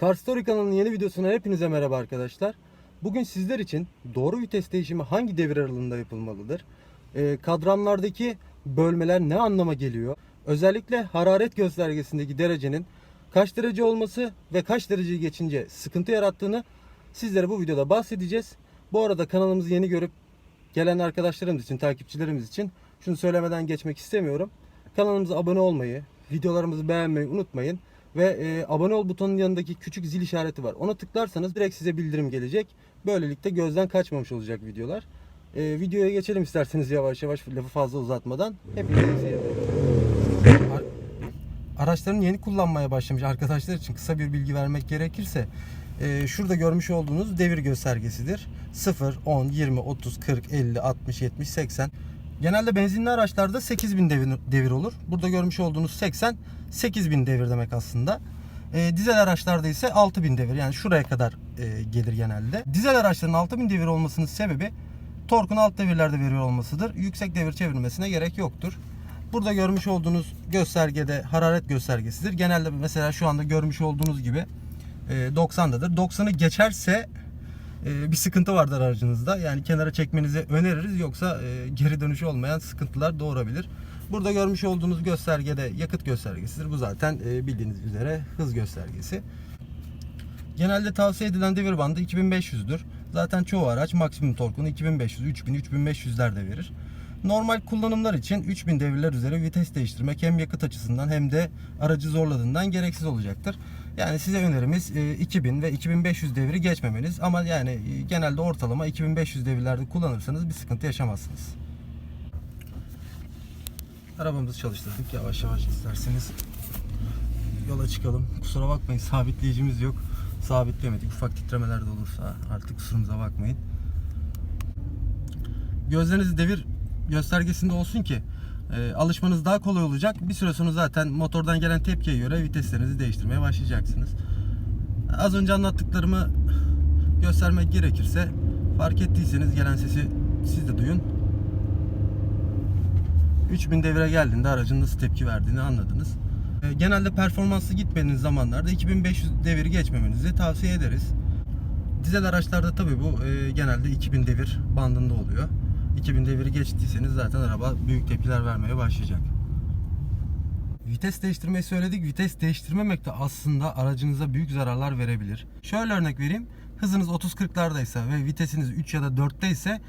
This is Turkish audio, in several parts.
Car Story kanalının yeni videosuna hepinize merhaba arkadaşlar. Bugün sizler için doğru vites değişimi hangi devir aralığında yapılmalıdır? Ee, kadranlardaki bölmeler ne anlama geliyor? Özellikle hararet göstergesindeki derecenin kaç derece olması ve kaç dereceyi geçince sıkıntı yarattığını sizlere bu videoda bahsedeceğiz. Bu arada kanalımızı yeni görüp gelen arkadaşlarımız için, takipçilerimiz için şunu söylemeden geçmek istemiyorum. Kanalımıza abone olmayı, videolarımızı beğenmeyi unutmayın. Ve e, abone ol butonunun yanındaki küçük zil işareti var. Ona tıklarsanız direkt size bildirim gelecek. Böylelikle gözden kaçmamış olacak videolar. E, videoya geçelim isterseniz yavaş yavaş lafı fazla uzatmadan. Hepinize iyi seyirler. Ar- Araçlarını yeni kullanmaya başlamış arkadaşlar için kısa bir bilgi vermek gerekirse e, şurada görmüş olduğunuz devir göstergesidir. 0, 10, 20, 30, 40, 50, 60, 70, 80. Genelde benzinli araçlarda 8000 devir, devir olur. Burada görmüş olduğunuz 80 8000 devir demek aslında. E, dizel araçlarda ise 6000 devir yani şuraya kadar e, gelir genelde. Dizel araçların 6000 devir olmasının sebebi torkun alt devirlerde veriyor olmasıdır. Yüksek devir çevirmesine gerek yoktur. Burada görmüş olduğunuz göstergede hararet göstergesidir. Genelde mesela şu anda görmüş olduğunuz gibi e, 90'dadır. 90'ı geçerse e, bir sıkıntı vardır aracınızda. Yani kenara çekmenizi öneririz yoksa e, geri dönüşü olmayan sıkıntılar doğurabilir. Burada görmüş olduğunuz göstergede yakıt göstergesidir. Bu zaten e, bildiğiniz üzere hız göstergesi. Genelde tavsiye edilen devir bandı 2500'dür. Zaten çoğu araç maksimum torkunu 2500, 3000, 3500'lerde verir. Normal kullanımlar için 3000 devirler üzeri vites değiştirmek hem yakıt açısından hem de aracı zorladığından gereksiz olacaktır. Yani size önerimiz e, 2000 ve 2500 deviri geçmemeniz ama yani e, genelde ortalama 2500 devirlerde kullanırsanız bir sıkıntı yaşamazsınız. Arabamızı çalıştırdık yavaş yavaş isterseniz yola çıkalım. Kusura bakmayın sabitleyicimiz yok. Sabitlemedik. Ufak titremeler de olursa artık kusurumuza bakmayın. Gözleriniz devir göstergesinde olsun ki e, alışmanız daha kolay olacak. Bir süre sonra zaten motordan gelen tepkiye göre viteslerinizi değiştirmeye başlayacaksınız. Az önce anlattıklarımı göstermek gerekirse fark ettiyseniz gelen sesi siz de duyun. 3000 devire geldiğinde aracın nasıl tepki verdiğini anladınız. E, Genelde performanslı gitmediğiniz zamanlarda 2500 deviri geçmemenizi tavsiye ederiz. Dizel araçlarda tabii bu e, genelde 2000 devir bandında oluyor. 2000 deviri geçtiyseniz zaten araba büyük tepkiler vermeye başlayacak. Vites değiştirmeyi söyledik. Vites değiştirmemek de aslında aracınıza büyük zararlar verebilir. Şöyle örnek vereyim. Hızınız 30-40'lardaysa ve vitesiniz 3 ya da 4'te ise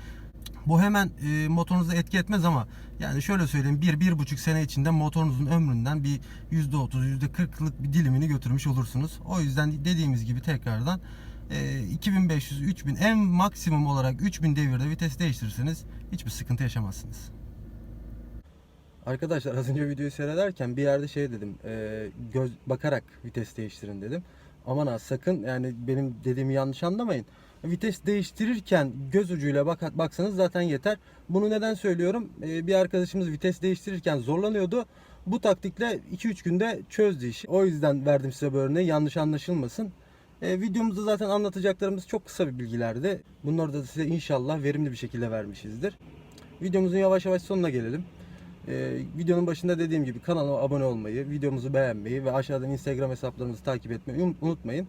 bu hemen e, motorunuza etki etmez ama yani şöyle söyleyeyim 1-1,5 sene içinde motorunuzun ömründen bir %30, %40'lık bir dilimini götürmüş olursunuz. O yüzden dediğimiz gibi tekrardan e, 2500, 3000 en maksimum olarak 3000 devirde vites değiştirirseniz hiçbir sıkıntı yaşamazsınız. Arkadaşlar az önce videoyu seyrederken bir yerde şey dedim e, göz bakarak vites değiştirin dedim. Aman ha sakın yani benim dediğimi yanlış anlamayın. Vites değiştirirken göz ucuyla bak baksanız zaten yeter. Bunu neden söylüyorum? E, bir arkadaşımız vites değiştirirken zorlanıyordu. Bu taktikle 2-3 günde çözdü işi. O yüzden verdim size bu örneği yanlış anlaşılmasın. E, videomuzda zaten anlatacaklarımız çok kısa bir bilgilerdi. Bunları da size inşallah verimli bir şekilde vermişizdir. Videomuzun yavaş yavaş sonuna gelelim. Ee, videonun başında dediğim gibi kanala abone olmayı, videomuzu beğenmeyi ve aşağıdan Instagram hesaplarımızı takip etmeyi un- unutmayın.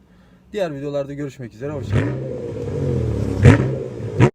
Diğer videolarda görüşmek üzere. Hoşçakalın.